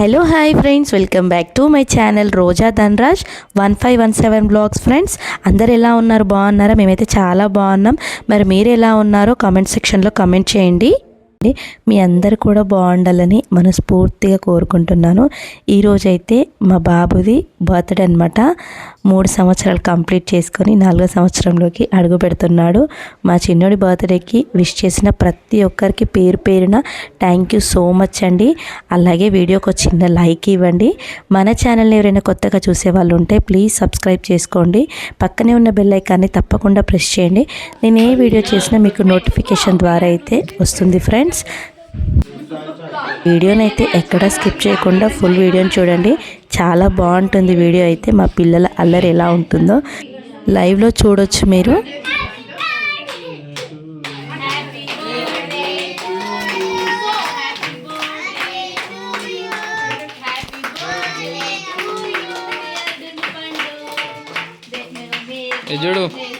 Hello hi friends welcome back to my channel Roja Dhanraj one five one seven blogs friends అందరు ఎలా ఉన్నారు? బాగున్నారా? మేమైతే చాలా బాగున్నాం. మరి మీరు ఎలా ఉన్నారో కామెంట్ సెక్షన్లో కామెంట్ చేయండి. మీ అందరు కూడా బాగుండాలని మనస్ఫూర్తిగా కోరుకుంటున్నాను. ఈరోజైతే మా బాబుది బర్త్డే అనమాట మూడు సంవత్సరాలు కంప్లీట్ చేసుకొని నాలుగో సంవత్సరంలోకి అడుగు పెడుతున్నాడు. మా చిన్నోడి బర్త్డేకి విష్ చేసిన ప్రతి ఒక్కరికి పేరు పేరున థ్యాంక్ యూ సో మచ్ అండి. అలాగే వీడియోకి ఒక చిన్న లైక్ ఇవ్వండి. మన ఛానల్ని ఎవరైనా కొత్తగా చూసే వాళ్ళు ఉంటే ప్లీజ్ సబ్స్క్రైబ్ చేసుకోండి. పక్కనే ఉన్న బెల్ ఐకాన్ని తప్పకుండా ప్రెస్ చేయండి. నేను ఏ వీడియో చేసినా మీకు నోటిఫికేషన్ ద్వారా అయితే వస్తుంది ఫ్రెండ్స్ వీడియోని అయితే ఎక్కడ స్కిప్ చేయకుండా ఫుల్ వీడియోని చూడండి. చాలా బాగుంటుంది వీడియో అయితే. మా పిల్లల అల్లరి ఎలా ఉంటుందో. లైవ్లో చూడొచ్చు మీరు. చూడు.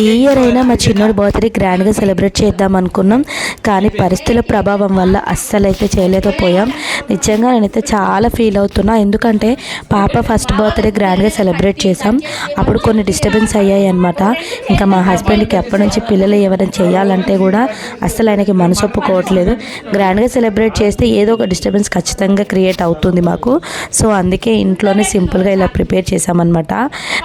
ఈ ఇయర్ అయినా మా చిన్నోడి బర్త్డే గ్రాండ్గా సెలబ్రేట్ చేద్దాం అనుకున్నాం. కానీ పరిస్థితుల ప్రభావం వల్ల అస్సలైతే చేయలేకపోయాం. నిజంగా నేనైతే చాలా ఫీల్ అవుతున్నా. ఎందుకంటే పాప ఫస్ట్ బర్త్డే గ్రాండ్గా సెలబ్రేట్ చేసాం అప్పుడు కొన్ని డిస్టర్బెన్స్ అయ్యాయి అనమాట ఇంకా మా హస్బెండ్కి అప్పటి నుంచి పిల్లలు ఎవరైనా చేయాలంటే కూడా అస్సలు ఆయనకి మనసు ఒప్పుకోవట్లేదు. గ్రాండ్గా సెలబ్రేట్ చేస్తే ఏదో ఒక డిస్టర్బెన్స్ ఖచ్చితంగా క్రియేట్ అవుతుంది మాకు. సో అందుకే ఇంట్లోనే సింపుల్గా ఇలా ప్రిపేర్ చేశామన్నమాట.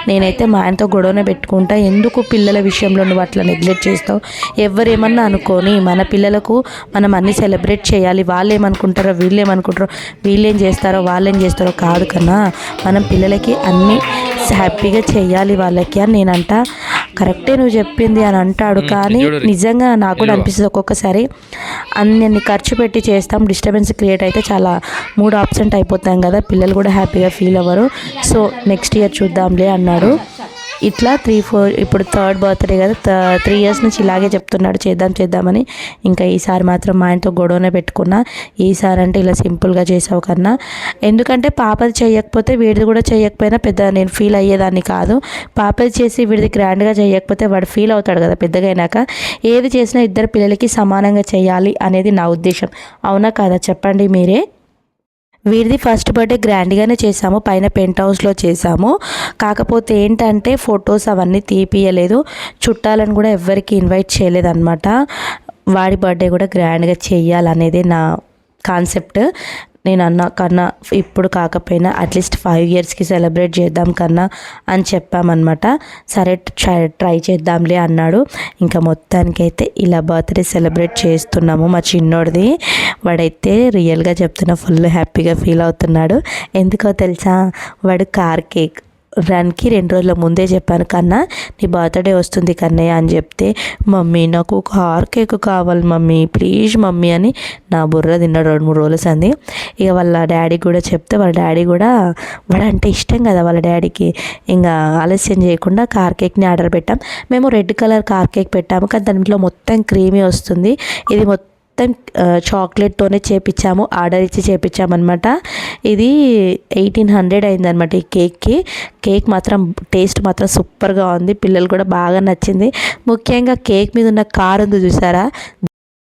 నేనైతే మా ఆయనతో గొడవనే పెట్టుకుంటా. ఎందుకు పిల్లల విషయంలో నువ్వు అట్లా నెగ్లెక్ట్ చేస్తావు. ఎవరేమన్నా అనుకొని మన పిల్లలకు మనం అన్ని సెలబ్రేట్ చేయాలి. వాళ్ళు ఏమనుకుంటారో వీళ్ళు ఏమనుకుంటారో వీళ్ళు ఏం చేస్తారో వాళ్ళు ఏం చేస్తారో కాదు కన్నా మనం పిల్లలకి అన్నీ హ్యాపీగా చేయాలి వాళ్ళకి అని నేనంట. కరెక్టే నువ్వు చెప్పింది అని అంటాడు. కానీ నిజంగా నాకు కూడా అనిపిస్తుంది ఒక్కొక్కసారి. అన్ని ఖర్చు పెట్టి చేస్తాం. డిస్టర్బెన్స్ క్రియేట్ అయితే చాలా మూడు ఆబ్సెంట్ అయిపోతాం కదా. పిల్లలు కూడా హ్యాపీగా ఫీల్ అవ్వరు. సో నెక్స్ట్ ఇయర్ చూద్దాంలే అన్నాడు. ఇట్లా త్రీ ఫోర్ ఇప్పుడు థర్డ్ బర్త్డే కదా త్రీ ఇయర్స్ నుంచి ఇలాగే చెప్తున్నాడు చేద్దాం చేద్దామని. ఇంకా ఈసారి మాత్రం మా ఆయనతో గొడవనే పెట్టుకున్నా. ఈసారి అంటే ఇలా సింపుల్గా చేసావు కన్నా. ఎందుకంటే పాపది చేయకపోతే వీడిది కూడా చేయకపోయినా పెద్ద నేను ఫీల్ అయ్యేదాన్ని కాదు. పాపది చేసి వీడిది గ్రాండ్గా చేయకపోతే వాడు ఫీల్ అవుతాడు కదా పెద్దగా అయినాక. ఏది చేసినా ఇద్దరు పిల్లలకి సమానంగా చేయాలి అనేది నా ఉద్దేశం. అవునా కాదా? చెప్పండి మీరే. వీరిది ఫస్ట్ బర్త్డే గ్రాండ్గానే చేసాము పైన పెంట్ హౌస్లో చేసాము కాకపోతే ఏంటంటే ఫొటోస్ అవన్నీ తీపియలేదు. చుట్టాలను కూడా ఎవ్వరికి ఇన్వైట్ చేయలేదన్నమాట. వాడి బర్త్డే కూడా గ్రాండ్గా చెయ్యాలనేది నా కాన్సెప్ట్ నేను అన్న కన్నా ఇప్పుడు కాకపోయినా అట్లీస్ట్ ఫైవ్ ఇయర్స్కి సెలబ్రేట్ చేద్దాం కన్నా అని చెప్పామన్నమాట. సరే ట్రై- ట్రై చేద్దాంలే అన్నాడు. ఇంకా మొత్తానికైతే ఇలా బర్త్డే సెలబ్రేట్ చేస్తున్నాము మా చిన్నోడిది. వాడైతే రియల్గా చెప్తున్నా ఫుల్ హ్యాపీగా ఫీల్ అవుతున్నాడు. ఎందుకో తెలుసా? వాడు కార్ కేక్. రన్కి రెండు రోజుల ముందే చెప్పాను కన్నా నీ బర్త్డే వస్తుంది కన్నయ్య అని చెప్తే మమ్మీ నాకు కార్ కేక్ కావాలి మమ్మీ ప్లీజ్ మమ్మీ అని నా బుర్ర తిన్నాడు రెండు మూడు రోజులు సంది. ఇక వాళ్ళ డాడీ కూడా చెప్తే వాళ్ళ డాడీ కూడా వాడంటే ఇష్టం కదా వాళ్ళ డాడీకి ఇంకా ఆలస్యం చేయకుండా కార్ కేక్ని ఆర్డర్ పెట్టాం. మేము రెడ్ కలర్ కార్ కేక్ పెట్టాము కానీ దాంట్లో మొత్తం క్రీమీ వస్తుంది. ఇది మొత్తం మొత్తం చాక్లెట్తోనే చేపించాము ఆర్డర్ ఇచ్చి చేపించామన్నమాట ఇది ఎయిటీన్ హండ్రెడ్ అయిందనమాట ఈ కేక్కి. కేక్ మాత్రం టేస్ట్ మాత్రం సూపర్గా ఉంది పిల్లలు కూడా బాగా నచ్చింది. ముఖ్యంగా కేక్ మీద ఉన్న కారు ఉంది చూసారా?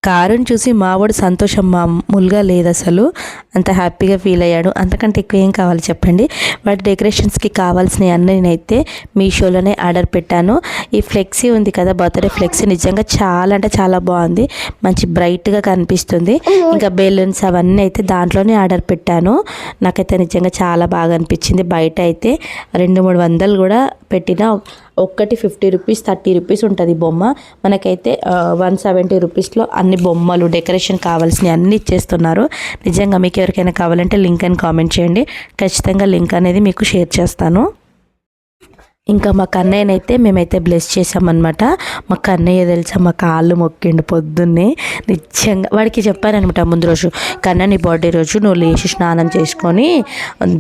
కారుని చూసి మావాడు సంతోషం మామూలుగా లేదు అసలు. అంత హ్యాపీగా ఫీల్ అయ్యాడు. అంతకంటే ఎక్కువ ఏం కావాలి చెప్పండి. వాటి డెకరేషన్స్కి కావాల్సినవి అన్నీ నేనైతే మీషోలోనే ఆర్డర్ పెట్టాను. ఈ ఫ్లెక్సీ ఉంది కదా బర్త్డే ఫ్లెక్సీ నిజంగా చాలా అంటే చాలా బాగుంది. మంచి బ్రైట్గా కనిపిస్తుంది. ఇంకా బెలూన్స్ అవన్నీ అయితే దాంట్లోనే ఆర్డర్ పెట్టాను. నాకైతే నిజంగా చాలా బాగా అనిపించింది. బయట అయితే రెండు మూడు వందలు కూడా పెట్టిన ఒక్కటి ఫిఫ్టీ రూపీస్ థర్టీ రూపీస్ ఉంటుంది బొమ్మ. మనకైతే వన్ సెవెంటీ రూపీస్లో అన్ని బొమ్మలు డెకరేషన్ కావాల్సినవి అన్నీ ఇచ్చేస్తున్నారు. నిజంగా మీకు ఎవరికైనా కావాలంటే లింక్ అని కామెంట్ చేయండి. ఖచ్చితంగా లింక్ అనేది మీకు షేర్ చేస్తాను. ఇంకా మా కన్నయ్యనైతే మేమైతే బ్లెస్ చేసామన్నమాట మా కన్నయ్య తెలుసా మా కాళ్ళు మొక్కిండు పొద్దున్నే. నిజంగా వాడికి చెప్పానమాట ముందు రోజు కన్న నీ బర్త్డే రోజు నువ్వు లేచి స్నానం చేసుకొని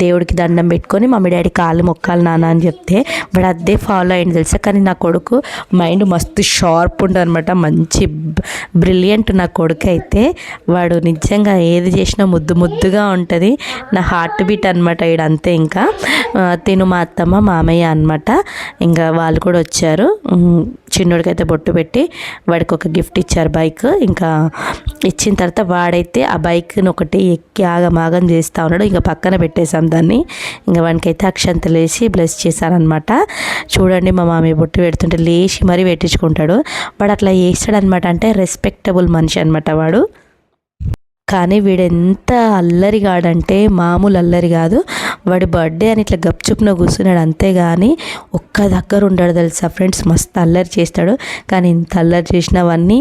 దేవుడికి దండం పెట్టుకొని మమ్మీ డాడీ కాళ్ళు మొక్కాలి నాన్న అని చెప్తే వాడు అదే ఫాలో అయింది తెలుసా. కానీ నా కొడుకు మైండ్ మస్తు షార్ప్ ఉండనమాట అనమాట మంచి బ్రిలియంట్ నా కొడుకు అయితే. వాడు నిజంగా ఏది చేసినా ముద్దు ముద్దుగా ఉంటుంది. నా హార్ట్ బీట్ అనమాట అంతే ఇంకా. తిను మా అత్తమ్మ మామయ్య అనమాట ఇంకా వాళ్ళు కూడా వచ్చారు. చిన్నోడికైతే బొట్టు పెట్టి వాడికి ఒక గిఫ్ట్ ఇచ్చారు బైక్. ఇంకా ఇచ్చిన తర్వాత వాడైతే ఆ బైక్ని ఒకటి ఎక్కి ఆగమాగం చేస్తూ ఉన్నాడు. ఇంకా పక్కన పెట్టేశాం దాన్ని. ఇంకా వానికైతే అక్షంత లేచి బ్లెస్ చేశారనమాట చూడండి మా మామయ్య బొట్టు పెడుతుంటే లేచి మరీ పెట్టించుకుంటాడు. వాడు అట్లా చేస్తాడనమాట అంటే రెస్పెక్టబుల్ మనిషి అనమాట వాడు. కానీ వీడెంత అల్లరిగాడంటే మామూలు అల్లరి కాదు. వాడి బర్త్డే అని ఇట్లా గప్చుప్న కూర్చున్నాడు అంతేగాని ఒక్క దగ్గర ఉండడు తెలుసా ఫ్రెండ్స్. మస్తు అల్లరి చేస్తాడు. కానీ ఇంత అల్లరి చేసినవన్నీ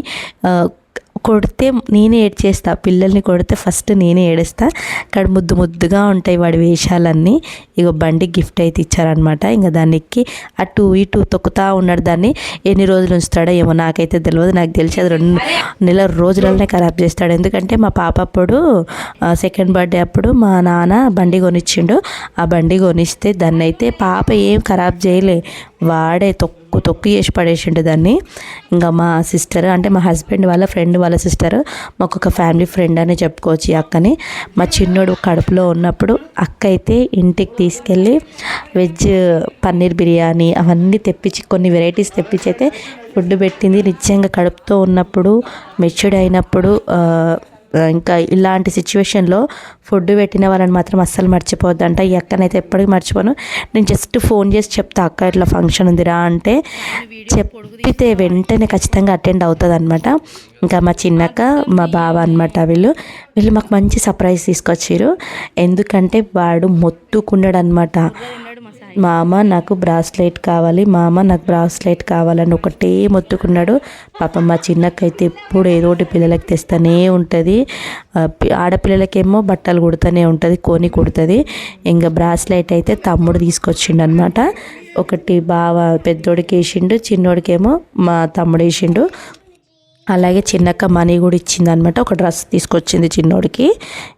కొడితే నేనే ఏడ్చేస్తా. పిల్లల్ని కొడితే ఫస్ట్ నేనే ఏడుస్తా. ఇక్కడ ముద్దు ముద్దుగా ఉంటాయి వాడి వేషాలన్నీ. ఇక బండి గిఫ్ట్ అయితే ఇచ్చారనమాట ఇంకా దాన్ని ఎక్కి అటు ఇటు తొక్కుతా ఉన్నాడు దాన్ని. ఎన్ని రోజులు ఉంచుతాడో ఏమో నాకైతే తెలియదు నాకు తెలిసి అది రెండు నెల రోజులనే ఖరాబ్ చేస్తాడు. ఎందుకంటే మా పాప అప్పుడు సెకండ్ బర్త్డే అప్పుడు మా నాన్న బండి కొనిచ్చిండు. ఆ బండి కొనిస్తే దాన్ని అయితే పాప ఏం ఖరాబ్ చేయలే. వాడే తొక్కు తొక్కు చేసి పడేసిండు దాన్ని. ఇంకా మా సిస్టర్ అంటే మా హస్బెండ్ వాళ్ళ ఫ్రెండ్ వాళ్ళ సిస్టర్ మాకు ఒక ఫ్యామిలీ ఫ్రెండ్ అని చెప్పుకోవచ్చు ఈ అక్కని. మా చిన్నోడు కడుపులో ఉన్నప్పుడు అక్క అయితే ఇంటికి తీసుకెళ్ళి వెజ్ పన్నీర్ బిర్యానీ అవన్నీ తెప్పించి కొన్ని వెరైటీస్ తెప్పించి అయితే ఫుడ్ పెట్టింది. నిజంగా కడుపుతో ఉన్నప్పుడు మెచ్యూర్డ్ అయినప్పుడు ఇంకా ఇలాంటి సిచ్యువేషన్లో ఫుడ్ పెట్టిన వాళ్ళని మాత్రం అస్సలు మర్చిపోద్దంట ఈ అక్కనైతే ఎప్పటికీ మర్చిపోను. నేను జస్ట్ ఫోన్ చేసి చెప్తా అక్క ఇట్లా ఫంక్షన్ ఉందిరా అంటే చెప్పితే వెంటనే ఖచ్చితంగా అటెండ్ అవుతుంది అనమాట ఇంకా మా చిన్నక్క మా బావ అనమాట వీళ్ళు. వీళ్ళు మాకు మంచి సర్ప్రైజ్ తీసుకొచ్చారు ఎందుకంటే వాడు మొత్తుకున్నాడు అనమాట మామ నాకు బ్రాస్లెట్ కావాలి. మామ నాకు బ్రాస్లెట్ కావాలని ఒకటే మొత్తుకున్నాడు. పాపం మా చిన్నకైతే ఎప్పుడు ఏదో ఒకటి పిల్లలకి తెస్తూనే ఉంటుంది. ఆడపిల్లలకేమో బట్టలు కుడుతూనే ఉంటుంది కోని కుడుతుంది. ఇంకా బ్రాస్లెట్ అయితే తమ్ముడు తీసుకొచ్చిండు అనమాట ఒకటి బావ పెద్దోడికి వేసిండు చిన్నోడికేమో మా తమ్ముడు వేసిండు. అలాగే చిన్నక్క మనీ కూడా ఇచ్చింది అనమాట ఒక డ్రెస్ తీసుకొచ్చింది చిన్నోడికి.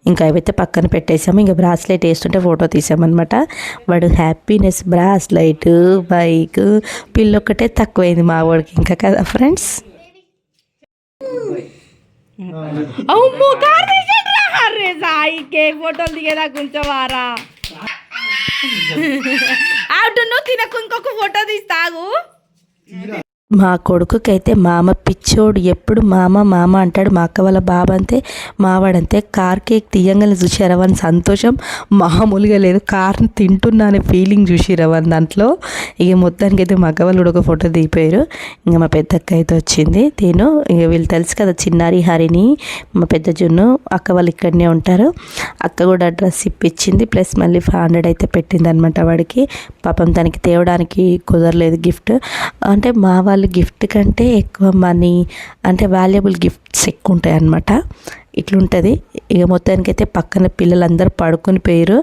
ఇంకా అవైతే పక్కన పెట్టేసాము ఇంకా బ్రాస్లెట్ వేస్తుంటే ఫోటో తీసామన్నమాట వాడు హ్యాపీనెస్ బ్రాస్లెట్ బైక్ పిల్లొక్కటే తక్కువైంది మా వాడికి ఇంకా కదా ఫ్రెండ్స్? ఫోటోలు దిగేదా కొంచెం వారా ఆవిడ నువ్వు తినకు ఇంకొక ఫోటో తీస్తాగు మా కొడుకుకైతే మామ పిచ్చోడు ఎప్పుడు మామ మామ అంటాడు మా అక్క వాళ్ళ బాబు అంతే మావాడంతే. కార్ కేక్ తీయంగానే చూసారా వాని సంతోషం. మామూలుగా లేదు కార్ని తింటున్నా అనే ఫీలింగ్ చూసిరా వాని దాంట్లో. ఇక మొత్తానికి అయితే మా అక్క వాళ్ళు కూడా ఒక ఫోటో దిగిపోయారు. ఇంకా మా పెద్ద అక్క అయితే వచ్చింది తిను. ఇక వీళ్ళు తెలుసు కదా చిన్నారి హరిని మా పెద్ద జున్ను అక్క వాళ్ళు ఇక్కడనే ఉంటారు. అక్క కూడా డ్రెస్ ఇప్పించింది ప్లస్ మళ్ళీ ఫైవ్ హండ్రెడ్ అయితే పెట్టింది అనమాట వాడికి. పాపం తనకి తేవడానికి కుదరలేదు గిఫ్ట్. అంటే మా వాళ్ళు గిఫ్ట్ కంటే ఎక్కువ మనీ అంటే వాల్యుబుల్ గిఫ్ట్స్ ఎక్కువ ఉంటాయి అనమాట ఇట్లుంటుంది. ఇక మొత్తానికి అయితే పక్కన పిల్లలందరూ పడుకుని పోయారు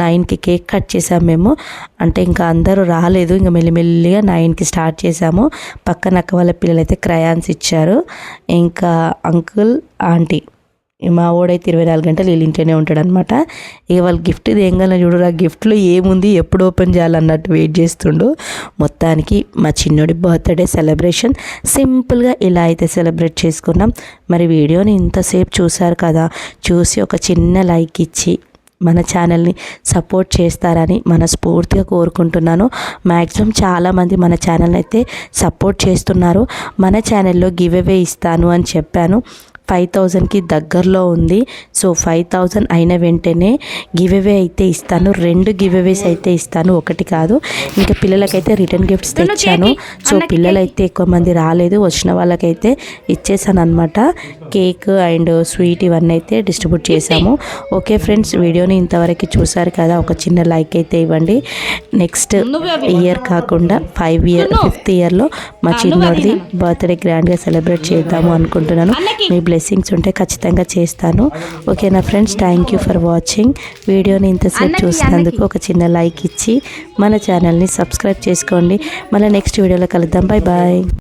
నైన్కి కేక్ కట్ చేసాము మేము. అంటే ఇంకా అందరూ రాలేదు. ఇంకా మెల్లిమెల్లిగా నైన్కి స్టార్ట్ చేసాము. పక్కన అక్క వాళ్ళ పిల్లలు అయితే క్రయాన్స్ ఇచ్చారు. ఇంకా అంకుల్ ఆంటీ మా ఓడైతే ఇరవై నాలుగు గంటలు వీళ్ళ ఇంట్లోనే ఉంటాడు అనమాట ఇక వాళ్ళు గిఫ్ట్ ఏంగల చూడు ఆ గిఫ్ట్లో ఏముంది ఎప్పుడు ఓపెన్ చేయాలన్నట్టు వెయిట్ చేస్తుండు. మొత్తానికి మా చిన్నోడి బర్త్డే సెలబ్రేషన్ సింపుల్గా ఇలా అయితే సెలబ్రేట్ చేసుకున్నాం. మరి వీడియోని ఇంతసేపు చూశారు కదా చూసి ఒక చిన్న లైక్ ఇచ్చి మన ఛానల్ని సపోర్ట్ చేస్తారని మనస్ఫూర్తిగా కోరుకుంటున్నాను. మ్యాక్సిమం చాలామంది మన ఛానల్ అయితే సపోర్ట్ చేస్తున్నారు. మన ఛానల్లో గివ్ అవే ఇస్తాను అని చెప్పాను. ఫైవ్ థౌజండ్కి దగ్గరలో ఉంది. సో ఫైవ్ థౌజండ్ అయిన వెంటనే గివ్ అవే అయితే ఇస్తాను. రెండు గివ్ అవేస్ అయితే ఇస్తాను. ఒకటి కాదు. ఇంకా పిల్లలకైతే రిటర్న్ గిఫ్ట్స్ తెచ్చాను. సో పిల్లలైతే ఎక్కువ మంది రాలేదు. వచ్చిన వాళ్ళకైతే ఇచ్చేసాను అనమాట కేక్ అండ్ స్వీట్ ఇవన్నీ అయితే డిస్ట్రిబ్యూట్ చేశాము. ఓకే ఫ్రెండ్స్ వీడియోని ఇంతవరకు చూసారు కదా ఒక చిన్న లైక్ అయితే ఇవ్వండి. నెక్స్ట్ ఇయర్ కాకుండా ఫైవ్ ఇయర్ ఫిఫ్త్ ఇయర్లో మా చిన్నోడిది బర్త్డే గ్రాండ్గా సెలబ్రేట్ చేద్దాము అనుకుంటున్నాను. మీ బ్లెస్సింగ్స్ ఉంటే ఖచ్చితంగా చేస్తాను. ఓకేనా friends thank you for watching. వీడియోని ఇంతసేపు చూసినందుకు ఒక చిన్న లైక్ ఇచ్చి మన ఛానల్ని సబ్స్క్రైబ్ చేసుకోండి. మళ్ళీ నెక్స్ట్ వీడియోలో కలుద్దాం. Bye bye.